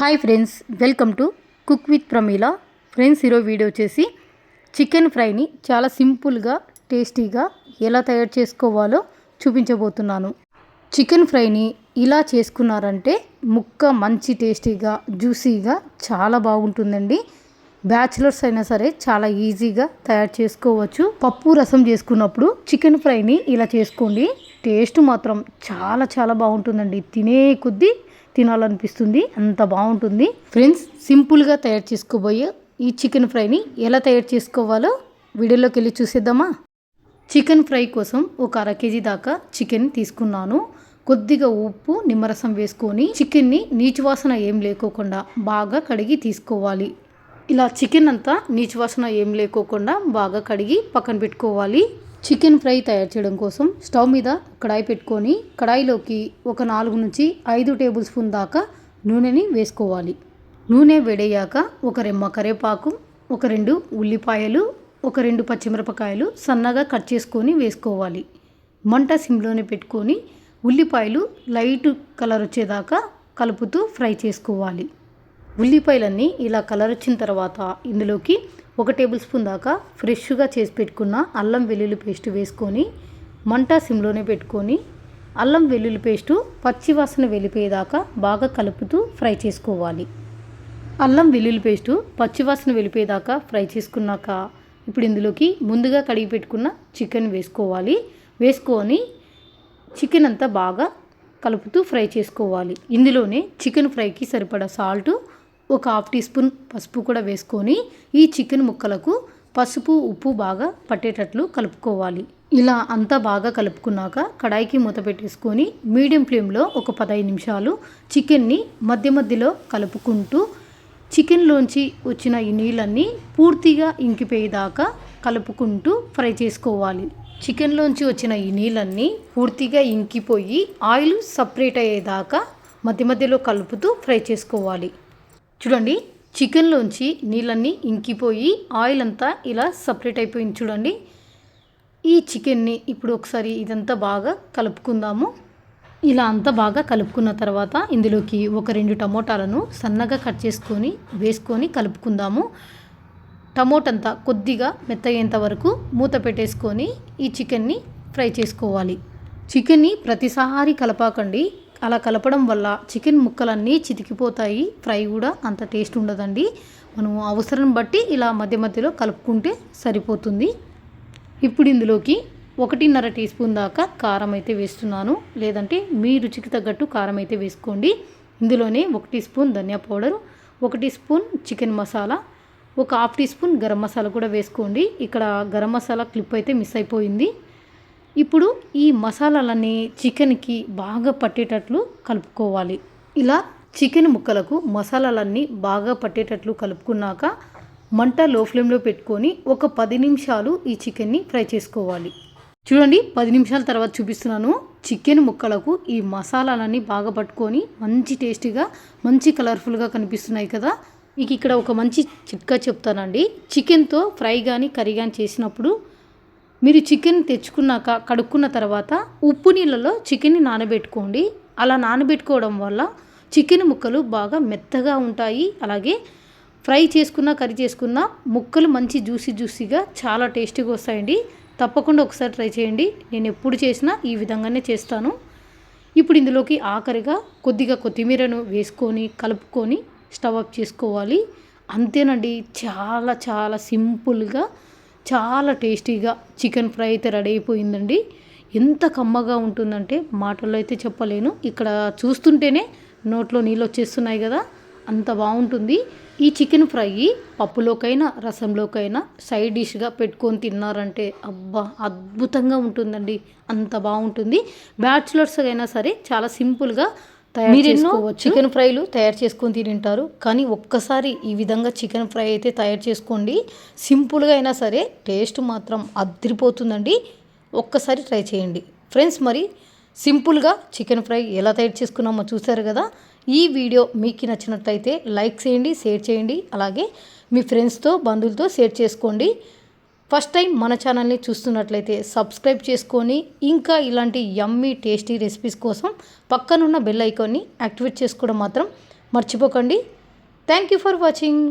Hi friends welcome to cook with Pramila. Friends ఈరోజు video వచ్చేసి chicken ఫ్రైని చాలా సింపుల్గా టేస్టీగా ఎలా తయారు చేసుకోవాలో చూపించబోతున్నాను. చికెన్ ఫ్రైని ఇలా చేసుకున్నారంటే ముక్క మంచి టేస్టీగా జ్యూసీగా చాలా బాగుంటుందండి. బ్యాచిలర్స్ అయినా సరే చాలా ఈజీగా తయారు చేసుకోవచ్చు. పప్పు రసం చేసుకున్నప్పుడు చికెన్ ఫ్రైని ఇలా చేసుకోండి. టేస్ట్ మాత్రం చాలా చాలా బాగుంటుందండి. తినే కొద్దీ తినాలనిపిస్తుంది. అంత బాగుంటుంది. ఫ్రెండ్స్ సింపుల్గా తయారు చేసుకోబోయే ఈ చికెన్ ఫ్రైని ఎలా తయారు చేసుకోవాలో వీడియోలోకి వెళ్ళి చూసేద్దామా? చికెన్ ఫ్రై కోసం ఒక అర కేజీ దాకా చికెన్ తీసుకున్నాను. కొద్దిగా ఉప్పు నిమ్మరసం వేసుకొని చికెన్ని నీచు వాసన ఏం లేకోకుండా బాగా కడిగి తీసుకోవాలి. ఇలా చికెన్ అంతా నీచు వాసన ఏం లేకోకుండా బాగా కడిగి పక్కన పెట్టుకోవాలి. చికెన్ ఫ్రై తయారు చేయడం కోసం స్టవ్ మీద కడాయి పెట్టుకొని కడాయిలోకి ఒక నాలుగు నుంచి ఐదు టేబుల్ స్పూన్ దాకా నూనెని వేసుకోవాలి. నూనె వేడయ్యాక ఒక రెమ్మ కరేపాకు ఒక రెండు ఉల్లిపాయలు ఒక రెండు పచ్చిమిరపకాయలు సన్నగా కట్ చేసుకొని వేసుకోవాలి. మంట సిమ్లోనే పెట్టుకొని ఉల్లిపాయలు లైట్ కలర్ వచ్చేదాకా కలుపుతూ ఫ్రై చేసుకోవాలి. ఉల్లిపాయలన్నీ ఇలా కలర్ వచ్చిన తర్వాత ఇందులోకి ఒక టేబుల్ స్పూన్ దాకా ఫ్రెష్గా చేసి పెట్టుకున్న అల్లం వెల్లుల్లి పేస్ట్ వేసుకొని మంట సిమ్లోనే పెట్టుకొని అల్లం వెల్లుల్లి పేస్టు పచ్చి వాసన వెళ్ళిపోయేదాకా బాగా కలుపుతూ ఫ్రై చేసుకోవాలి. అల్లం వెల్లుల్లి పేస్టు పచ్చివాసన వెళ్ళిపోయేదాకా ఫ్రై చేసుకున్నాక ఇప్పుడు ఇందులోకి ముందుగా కడిగి పెట్టుకున్న చికెన్ వేసుకోవాలి. వేసుకొని చికెన్ అంతా బాగా కలుపుతూ ఫ్రై చేసుకోవాలి. ఇందులోనే చికెన్ ఫ్రైకి సరిపడా సాల్టు ఒక హాఫ్ టీ స్పూన్ పసుపు కూడా వేసుకొని ఈ చికెన్ ముక్కలకు పసుపు ఉప్పు బాగా పట్టేటట్లు కలుపుకోవాలి. ఇలా అంతా బాగా కలుపుకున్నాక కడాయికి మూత పెట్టేసుకొని మీడియం ఫ్లేమ్లో ఒక పదహైదు నిమిషాలు చికెన్ని మధ్య మధ్యలో కలుపుకుంటూ చికెన్లోంచి వచ్చిన ఈ నీళ్ళన్నీ పూర్తిగా ఇంకిపోయేదాకా కలుపుకుంటూ ఫ్రై చేసుకోవాలి. చికెన్లోంచి వచ్చిన ఈ నీళ్ళన్నీ పూర్తిగా ఇంకిపోయి ఆయిల్ సపరేట్ అయ్యేదాకా మధ్య మధ్యలో కలుపుతూ ఫ్రై చేసుకోవాలి. చూడండి చికెన్లోంచి నీళ్ళన్నీ ఇంకిపోయి ఆయిల్ అంతా ఇలా సపరేట్ అయిపోయింది చూడండి. ఈ చికెన్ని ఇప్పుడు ఒకసారి ఇదంతా బాగా కలుపుకుందాము. ఇలా అంతా బాగా కలుపుకున్న తర్వాత ఇందులోకి ఒక రెండు టమోటాలను సన్నగా కట్ చేసుకొని వేసుకొని కలుపుకుందాము. టమోటంతా కొద్దిగా మెత్తయ్యేంత వరకు మూత పెట్టేసుకొని ఈ చికెన్ని ఫ్రై చేసుకోవాలి. చికెన్ని ప్రతిసారి కలపాకండి. అలా కలపడం వల్ల చికెన్ ముక్కలన్నీ చితికిపోతాయి. ఫ్రై కూడా అంత టేస్ట్ ఉండదండి. మనం అవసరం బట్టి ఇలా మధ్య మధ్యలో కలుపుకుంటే సరిపోతుంది. ఇప్పుడు ఇందులోకి ఒకటిన్నర టీ స్పూన్ దాకా కారం అయితే వేస్తున్నాను. లేదంటే మీ రుచికి తగ్గట్టు కారం అయితే వేసుకోండి. ఇందులోనే ఒక టీ స్పూన్ ధనియా పౌడర్ ఒక టీ స్పూన్ చికెన్ మసాలా ఒక half teaspoon garam masala కూడా వేసుకోండి. ఇక్కడ గరం మసాలా క్లిప్ అయితే మిస్ అయిపోయింది. ఇప్పుడు ఈ మసాలాలన్నీ చికెన్కి బాగా పట్టేటట్లు కలుపుకోవాలి. ఇలా చికెన్ ముక్కలకు మసాలాలన్నీ బాగా పట్టేటట్లు కలుపుకున్నాక మంట లో ఫ్లేమ్లో పెట్టుకొని ఒక పది నిమిషాలు ఈ చికెన్ని ఫ్రై చేసుకోవాలి. చూడండి పది నిమిషాల తర్వాత చూపిస్తున్నాను. చికెన్ ముక్కలకు ఈ మసాలాలన్నీ బాగా పట్టుకొని మంచి టేస్టీగా మంచి కలర్ఫుల్గా కనిపిస్తున్నాయి కదా. మీకు ఇక్కడ ఒక మంచి చిట్కా చెప్తానండి. చికెన్తో ఫ్రై కానీ కర్రీ కానీ చేసినప్పుడు మీరు చికెన్ తెచ్చుకున్నాక కడుక్కున్న తర్వాత ఉప్పు నీళ్ళలో చికెన్ని నానబెట్టుకోండి. అలా నానబెట్టుకోవడం వల్ల చికెన్ ముక్కలు బాగా మెత్తగా ఉంటాయి. అలాగే ఫ్రై చేసుకున్న కర్రీ చేసుకున్న ముక్కలు మంచి జ్యూసీ జ్యూసీగా చాలా టేస్టీగా వస్తాయండి. తప్పకుండా ఒకసారి ట్రై చేయండి. నేను ఎప్పుడు చేసినా ఈ విధంగానే చేస్తాను. ఇప్పుడు ఇందులోకి ఆఖరిగా కొద్దిగా కొత్తిమీరను వేసుకొని కలుపుకొని స్టవ్ ఆఫ్ చేసుకోవాలి. అంతేనండి. చాలా చాలా సింపుల్గా చాలా టేస్టీగా చికెన్ ఫ్రై అయితే రెడీ అయిపోయిందండి. ఎంత కమ్మగా ఉంటుందంటే మాటల్లో అయితే చెప్పలేను. ఇక్కడ చూస్తుంటేనే నోట్లో నీళ్ళు వచ్చేస్తున్నాయి కదా అంత బాగుంటుంది. ఈ చికెన్ ఫ్రై పప్పులోకైనా రసంలోకైనా సైడ్ డిష్గా పెట్టుకొని తిన్నారంటే అబ్బా అద్భుతంగా ఉంటుందండి. అంత బాగుంటుంది. బ్యాచులర్స్ అయినా సరే చాలా సింపుల్గా చికెన్ ఫ్రైలు తయారు చేసుకొని తింటారు కానీ ఒక్కసారి ఈ విధంగా చికెన్ ఫ్రై అయితే తయారు చేసుకోండి. సింపుల్గా అయినా సరే టేస్ట్ మాత్రం అదిరిపోతుందండి. ఒక్కసారి ట్రై చేయండి. ఫ్రెండ్స్ మరి సింపుల్గా చికెన్ ఫ్రై ఎలా తయారు చేసుకున్నామో చూసారు కదా? ఈ వీడియో మీకు నచ్చినట్లయితే లైక్ చేయండి షేర్ చేయండి. అలాగే మీ ఫ్రెండ్స్తో బంధువులతో షేర్ చేసుకోండి. ఫస్ట్ టైం మన ఛానల్ని చూస్తున్నట్లయితే సబ్స్క్రైబ్ చేసుకొని ఇంకా ఇలాంటి యమ్మీ టేస్టీ రెసిపీస్ కోసం పక్కనున్న బెల్ ఐకాన్ని యాక్టివేట్ చేసుకోవడం మాత్రం మర్చిపోకండి. Thank you for watching